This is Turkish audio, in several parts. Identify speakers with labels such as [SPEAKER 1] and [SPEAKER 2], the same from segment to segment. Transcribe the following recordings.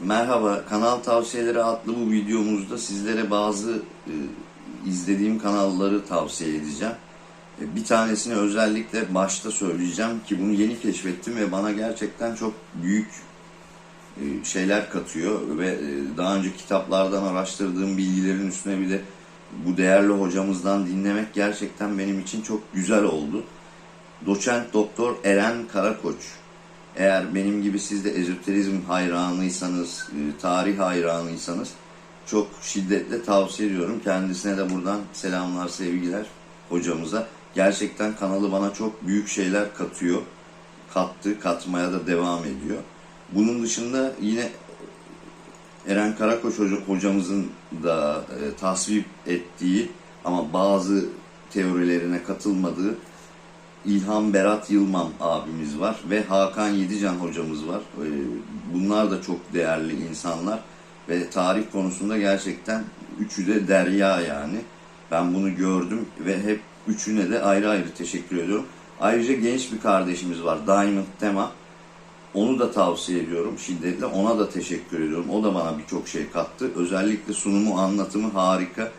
[SPEAKER 1] Merhaba, kanal tavsiyeleri adlı bu videomuzda sizlere bazı e, izlediğim kanalları tavsiye edeceğim. E, bir tanesini özellikle başta söyleyeceğim ki bunu yeni keşfettim ve bana gerçekten çok büyük e, şeyler katıyor ve e, daha önce kitaplardan araştırdığım bilgilerin üstüne bir de bu değerli hocamızdan dinlemek gerçekten benim için çok güzel oldu. Doçent Doktor Eren Karakoç. Eğer benim gibi siz de ezoterizm hayranıysanız, e, tarih hayranıysanız çok şiddetle tavsiye ediyorum. Kendisine de buradan selamlar, sevgiler hocamıza. Gerçekten kanalı bana çok büyük şeyler katıyor. Kattı, katmaya da devam ediyor. Bunun dışında yine Eren Karakoç hoca- hocamızın da e, tasvip ettiği ama bazı teorilerine katılmadığı İlhan Berat Yılmam abimiz var ve Hakan Yedican hocamız var. E, Bunlar da çok değerli insanlar ve tarih konusunda gerçekten üçü de derya yani. Ben bunu gördüm ve hep üçüne de ayrı ayrı teşekkür ediyorum. Ayrıca genç bir kardeşimiz var Diamond Tema. Onu da tavsiye ediyorum şiddetle. Ona da teşekkür ediyorum. O da bana birçok şey kattı. Özellikle sunumu, anlatımı harika.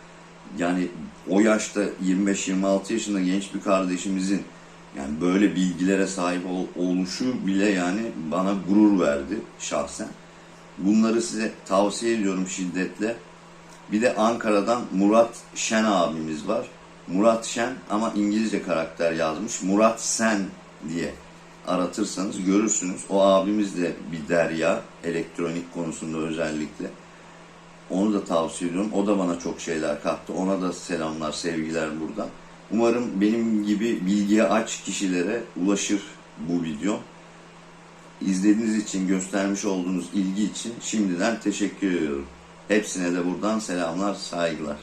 [SPEAKER 1] Yani o yaşta 25-26 yaşında genç bir kardeşimizin yani böyle bilgilere sahip ol- oluşu bile yani bana gurur verdi şahsen. Bunları size tavsiye ediyorum şiddetle. Bir de Ankara'dan Murat Şen abimiz var. Murat Şen ama İngilizce karakter yazmış. Murat Sen diye aratırsanız görürsünüz. O abimiz de bir derya elektronik konusunda özellikle. Onu da tavsiye ediyorum. O da bana çok şeyler kattı. Ona da selamlar, sevgiler buradan. Umarım benim gibi bilgiye aç kişilere ulaşır bu video. İzlediğiniz için, göstermiş olduğunuz ilgi için şimdiden teşekkür ediyorum. Hepsine de buradan selamlar, saygılar.